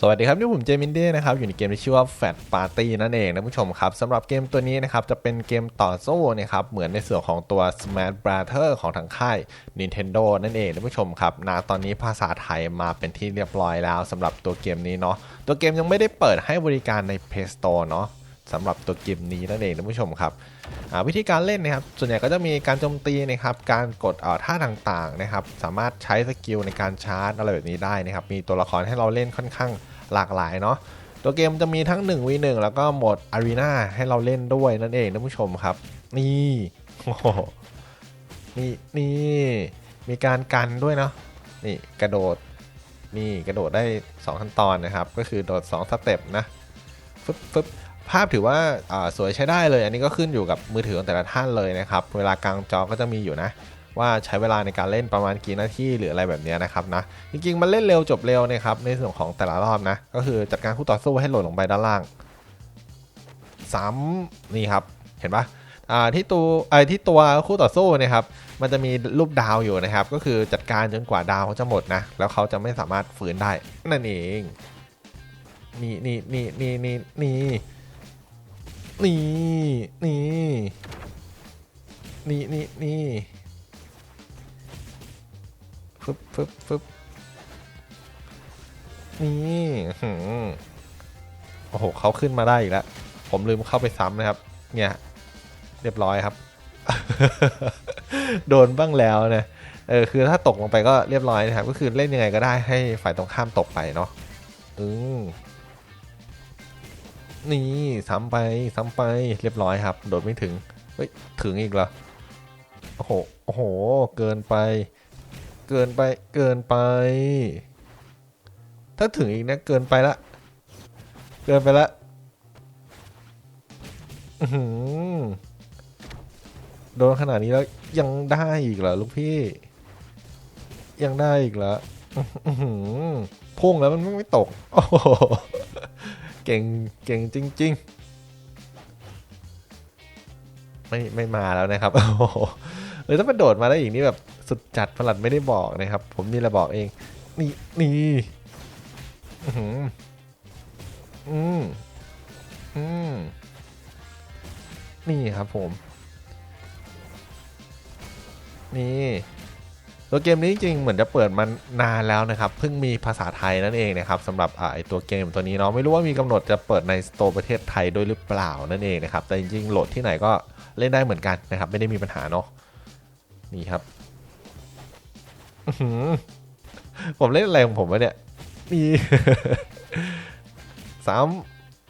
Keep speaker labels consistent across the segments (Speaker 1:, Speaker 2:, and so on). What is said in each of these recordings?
Speaker 1: สวัสดีครับนี่ผมเจมินเด้นะครับอยู่ในเกมที่ชื่อว่า Fat Party นั่นเองนะผู้ชมครับสำหรับเกมตัวนี้นะครับจะเป็นเกมต่อโซ่นะครับเหมือนในส่วนของตัว Smash Brother ของทางค่าย Nintendo นั่นเองนะผู้ชมครับนะตอนนี้ภาษาไทยมาเป็นที่เรียบร้อยแล้วสำหรับตัวเกมนี้เนาะตัวเกมยังไม่ได้เปิดให้บริการใน Play Store เนาะ สำหรับตัวเกมนี้นั่นเองนะผู้ชมครับวิธีการเล่นนะครับส่วนใหญ่ก็จะมีการโจมตีนะครับการกดอ่อท่าต่างๆนะครับสามารถใช้สกิลในการชาร์จอะไรแบบนี้ได้นะครับมีตัวละครให้เราเล่นค่อนข้างหลากหลายเนาะตัวเกมจะมีทั้ง 1 v 1 แล้วก็โหมดอารีนาให้เราเล่นด้วยนั่นเองท่านผู้ชมครับ นี่โอ้โหนี่นี่มีการกันด้วยเนาะนี่กระโดดนี่กระโดดได้ 2 ขั้นตอนนะครับ ก็คือโดด 2 สเต็ปนะฟึบฟึบ ภาพถือว่าสวยใช้ได้เลย อันนี้ก็ขึ้นอยู่กับมือถือของแต่ละท่านเลยนะครับ เวลากลางจอก็จะมีอยู่นะ ว่าใช้เวลาในการเล่นประมาณกี่นาทีหรืออะไรแบบนี้นะครับนะ จริงๆ มันเล่นเร็วจบเร็วนะครับในส่วนของแต่ละรอบนะ ก็คือจัดการคู่ต่อสู้ให้หล่นลงไปด้านล่างซ้ำนี่ครับ เห็นปะที่ตัวไอ้ที่ตัวคู่ต่อสู้นะครับ มันจะมีรูปดาวอยู่นะครับ ก็คือจัดการจนกว่าดาวเขาจะหมดนะ แล้วเขาจะไม่สามารถฝืนได้นั่นเอง นี่นี่นี่นี่นี่นี่ นี่นี่นี่นี่นี่ฟึบฟึบฟึบนี่หืมโอ้โหเขาขึ้นมาได้อีกแล้ว ผมลืมเข้าไปซ้ำนะครับ เนี่ย เรียบร้อยครับ โดนบ้างแล้วนะเออคือถ้าตกลงไปก็เรียบร้อยนะครับ ก็คือเล่นยังไงก็ได้ให้ฝ่ายตรงข้ามตกไปเนาะอืม นี่ซ้ำไปซ้ำไปเรียบร้อยครับ โดดไม่ถึง เฮ้ย ถึงอีกเหรอ โอ้โห โอ้โห เกินไป เกินไป เกินไป ถ้าถึงอีกนะเกินไปละ เกินไปละอื้อหือโดนขนาดนี้แล้วยังได้อีกเหรอลูกพี่ ยังได้อีกเหรออื้อหือพุ่งแล้วมันไม่ตก โอ้โห เก่งเก่งจริง ๆ ไม่ไม่มาแล้วนะครับโอ้โหเออถ้ามันโดดมาได้อีกนี่แบบสุดจัดประหลัดไม่ได้บอกนะครับ ผมนี่แหละบอกเอง นี่นี่อื้อหืออืมอืมนี่ครับผม นี่ ตัวเกมนี้จริงๆเหมือนจะเปิดมานานแล้วนะครับเพิ่งมีภาษาไทยนั่นเองนะครับสำหรับไอตัวเกมตัวนี้เนาะไม่รู้ว่ามีกำหนดจะเปิดในสโตร์ประเทศไทยด้วยหรือเปล่านั่นเองนะครับแต่จริงๆโหลดที่ไหนก็เล่นได้เหมือนกันนะครับไม่ได้มีปัญหาเนาะนี่ครับผมเล่นอะไรของผมวะเนี่ยนี่ซ้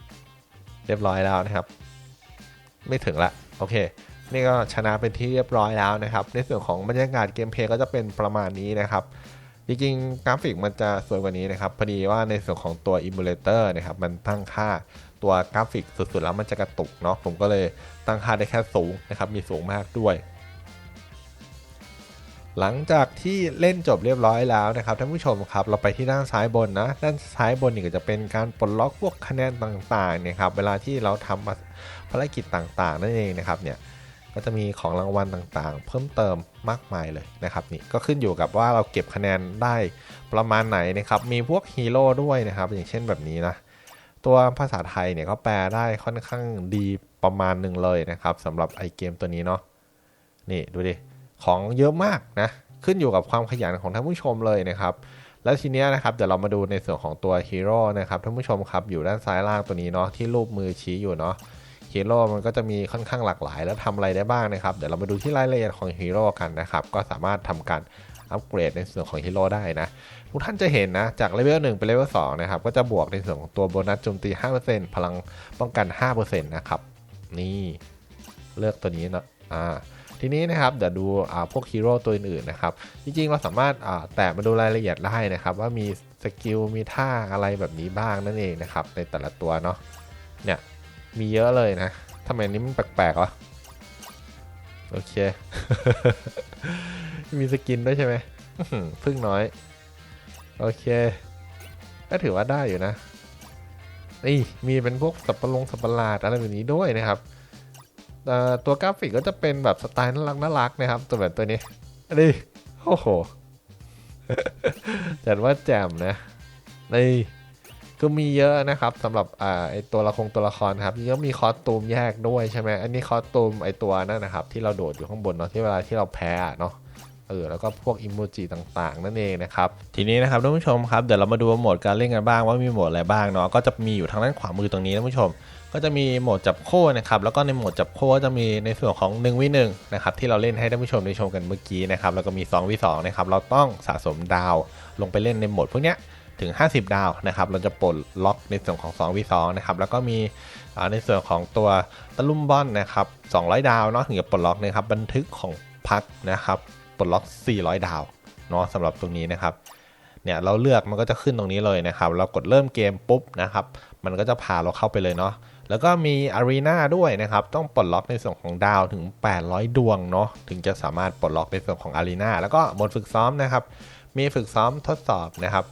Speaker 1: ำเรียบร้อยแล้วนะครับ ไม่ถึงละ โอเค นี่ก็ชนะเป็นที่เรียบร้อยแล้วนะครับ ในส่วนของบรรยากาศเกมเพลย์ก็จะเป็นประมาณนี้นะครับจริงๆกราฟิกมันจะสวยกว่านี้นะครับ พอดีว่าในส่วนของตัวอิมูเลเตอร์นะครับมันตั้งค่าตัวกราฟิกสุดๆแล้วมันจะกระตุกเนาะผมก็เลยตั้งค่าได้แค่สูงนะครับ มีสูงมากด้วย หลังจากที่เล่นจบเรียบร้อยแล้วนะครับท่านผู้ชมครับเราไปที่ด้านซ้ายบนนะ ด้านซ้ายบนนี่ก็จะเป็นการปลดล็อกพวกคะแนนต่างๆเนี่ยครับเวลาที่เราทำภารกิจต่างๆนั่นเองนะครับเนี่ย ก็จะมีของรางวัลต่างๆ เพิ่มเติมมากมายเลยนะครับนี่ก็ขึ้นอยู่กับว่าเราเก็บคะแนนได้ประมาณไหนนะครับมีพวกฮีโร่ด้วยนะครับอย่างเช่นแบบนี้นะตัวภาษาไทยเนี่ยก็แปลได้ค่อนข้างดีประมาณหนึ่งเลยนะครับสำหรับไอเกมตัวนี้เนาะนี่ดูดิของเยอะมากนะขึ้นอยู่กับความขยันของท่านผู้ชมเลยนะครับแล้วทีนี้นะครับเดี๋ยวเรามาดูในส่วนของตัวฮีโร่นะครับท่านผู้ชมครับอยู่ด้านซ้ายล่างตัวนี้เนาะที่รูปมือชี้อยู่เนาะ ฮีโร่มันก็จะมีค่อนข้างหลากหลาย แล้วทำอะไรได้บ้างนะครับ เดี๋ยวเรามาดูที่รายละเอียดของฮีโร่กันนะครับ ก็สามารถทำการอัปเกรดในส่วนของฮีโร่ได้นะทุกท่านจะเห็นนะ จากเลเวล1เป็นเลเวล2นะครับ ก็จะบวกในส่วนของตัวโบนัสโจมตี 5%พลังป้องกัน 5%นะครับ นี่เลือกตัวนี้นะอ่าทีนี้นะครับเดี๋ยวดูอ่าพวกฮีโร่ตัวอื่นๆนะครับ จริงๆ เราสามารถอ่าแตะมาดูรายละเอียดได้นะครับ ว่ามีสกิลมีท่าอะไรแบบนี้บ้างนั่นเองนะครับ ในแต่ละตัวเนาะเนี่ย มีเยอะเลยนะทำไมนี้มันแปลกๆวะโอเค มีสกินด้วยใช่ไหมพึ่งน้อย โอเค ก็ถือว่าได้อยู่นะนี่มีเป็นพวกสับปะรดสับปะหลาดอะไรแบบนี้ด้วยนะครับตัวกราฟิกก็จะเป็นแบบสไตล์น่ารักน่ารักนะครับ ตัวแบบตัวนี้นนี้โอ้โหจัดว่าแจ่มนะนี่ คือมีเยอะนะครับสำหรับอ่าไอตัวละครตัวละครครับยังมีคอสตูมแยกด้วยใช่ไหมอันนี้คอสตูมไอตัวนั่นนะครับ ที่เราโดดอยู่ข้างบนเนาะที่เวลาที่เราแพ้เนาะเออแล้วก็พวกอิโมจิต่างๆ นั่นเองนะครับ ทีนี้นะครับท่านผู้ชมครับเดี๋ยวเรามาดูโหมดการเล่นกันบ้างว่ามีโหมดอะไรบ้างเนาะก็จะมีอยู่ทางด้านขวามือตรงนี้ท่านผู้ชม ก็จะมีโหมดจับโค้นะครับแล้วก็ในโหมดจับโค้ก็จะมีในส่วนของ1วิ1นะครับที่เราเล่นให้ท่านผู้ชมได้ชมกันเมื่อกี้นะครับแล้วก็มี2วิ2นะครับเราต้องสะสมดาวลงไปเล่นในโหมดพวกเนี้ย ถึง 50 ดาวนะครับ เราจะปลดล็อกในส่วนของ2วิ2นะครับ แล้วก็มีในส่วนของตัวตะลุ่มบอลนะครับ 200 ดาวเนาะถึงจะปลดล็อกนะครับ บันทึกของพักนะครับ ปลดล็อก 400 ดาวเนาะสำหรับตรงนี้นะครับ เนี่ยเราเลือกมันก็จะขึ้นตรงนี้เลยนะครับ เรากดเริ่มเกมปุ๊บนะครับ มันก็จะพาเราเข้าไปเลยเนาะ แล้วก็มี Arena ด้วยนะครับ ต้องปลดล็อกในส่วนของดาวถึง 800 ดวงเนาะ ถึงจะสามารถปลดล็อกในส่วนของ Arena แล้วก็บทฝึกซ้อมนะครับ มีฝึกซ้อมทดสอบนะครับ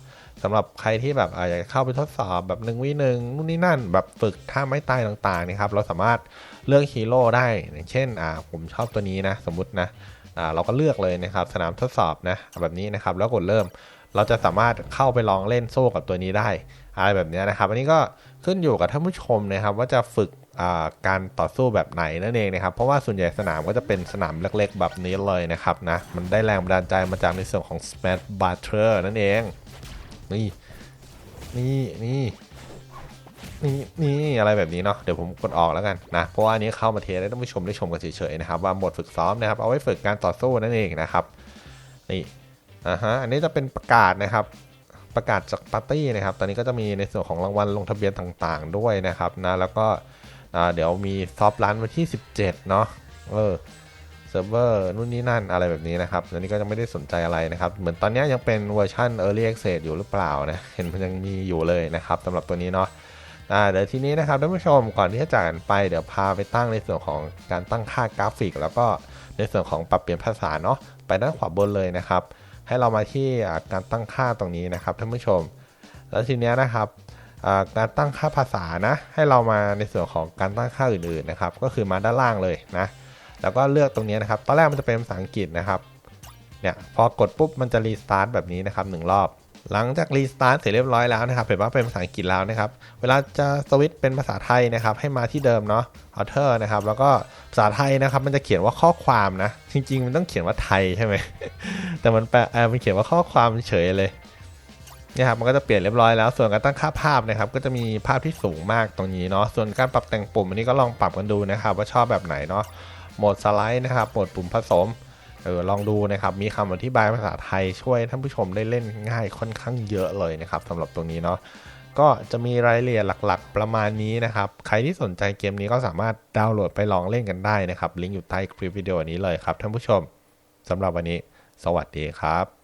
Speaker 1: สำหรับใครที่แบบอาอยากจะเข้าไปทดสอบแบบหนึ่งวิหนึ่งนู่นนี่นั่น แบบฝึกท่าไม้ตายต่างๆนะครับ เราสามารถเลือกฮีโร่ได้อย่างเช่นอ่าผมชอบตัวนี้นะ สมมุตินะอ่าเราก็เลือกเลยนะครับ สนามทดสอบนะแบบนี้นะครับ แล้วกดเริ่ม เราจะสามารถเข้าไปลองเล่นโซ่กับตัวนี้ได้อะไรแบบนี้นะครับ อันนี้ก็ขึ้นอยู่กับท่านผู้ชมนะครับ ว่าจะฝึกการต่อสู้แบบไหนนั่นเองนะครับ เพราะว่าส่วนใหญ่สนามก็จะเป็นสนามเล็กๆ แบบนี้เลยนะครับนะ มันได้แรงบันดาลใจมาจากในส่วนของ Smash b u t t e r นั่นเอง นี่นี่นี่นี่นี่อะไรแบบนี้เนาะเดี๋ยวผมกดออกแล้วกันนะเพราะว่าอันนี้เข้ามาเทสให้ท่านผู้ชมได้ชมกันเฉยๆนะครับว่าหมดฝึกซ้อมนะครับเอาไว้ฝึกการต่อสู้นั่นเองนะครับนี่อ่าฮะอันนี้จะเป็นประกาศนะครับประกาศจากปาร์ตี้นะครับ ตอนนี้ก็จะมีในส่วนของรางวัลลงทะเบียนต่างๆด้วยนะครับนะ แล้วก็เดี๋ยวมีซอฟต์รันวันที่ 17 เนาะ เออ เซิร์ฟเวอร์นู่นนี่นั่นอะไรแบบนี้นะครับอันนี้ก็จะไม่ได้สนใจอะไรนะครับ เหมือนตอนนี้ยังเป็นเวอร์ชัน Early Access อยู่หรือเปล่านะ เห็นมันยังมีอยู่เลยนะครับสำหรับตัวนี้เนาะเดี๋ยวทีนี้นะครับท่านผู้ชมก่อนที่จะจากกันไปเดี๋ยวพาไปตั้งในส่วนของการตั้งค่ากราฟิก แล้วก็ในส่วนของปรับเปลี่ยนภาษาเนาะไปด้านขวาบนเลยนะครับ ให้เรามาที่การตั้งค่าตรงนี้นะครับท่านผู้ชม แล้วทีนี้นะครับการตั้งค่าภาษานะให้เรามาในส่วนของการตั้งค่าอื่นๆนะครับ ก็คือมาด้านล่างเลยนะ แล้วก็เลือกตรงนี้นะครับ ตอนแรกมันจะเป็นภาษาอังกฤษนะครับ เนี่ยพอกดปุ๊บมันจะรีสตาร์ทแบบนี้นะครับหนึ่งรอบ หลังจากรีสตาร์ทเสร็จเรียบร้อยแล้วนะครับเห็นว่าเป็นภาษาอังกฤษแล้วนะครับ เวลาจะสวิตช์เป็นภาษาไทยนะครับ ให้มาที่เดิมเนาะออเทอร์นะครับ แล้วก็ภาษาไทยนะครับ มันจะเขียนว่าข้อความนะ จริง ๆ มันต้องเขียนว่าไทยใช่ไหม แต่มันแปลมันเขียนว่าข้อความเฉยเลยนี่ครับมันก็จะเปลี่ยนเรียบร้อยแล้ว ส่วนการตั้งค่าภาพนะครับ ก็จะมีภาพที่สูงมากตรงนี้เนาะส่วนการปรับแต่งปุ่มอันนี้ก็ลองปรับกันดูนะครับ ว่าชอบแบบไหนเนาะ หมดสไลด์นะครับโหมดปุ่มผสมเออลองดูนะครับมีคำอธิบายภาษาไทยช่วยท่านผู้ชมได้เล่นง่ายค่อนข้างเยอะเลยนะครับสำหรับตรงนี้เนาะก็จะมีรายละเอียดหลักๆ ประมาณนี้นะครับ ใครที่สนใจเกมนี้ก็สามารถดาวน์โหลดไปลองเล่นกันได้นะครับ ลิงก์อยู่ใต้คลิปวิดีโอนี้เลยครับท่านผู้ชมสำหรับวันนี้ สวัสดีครับ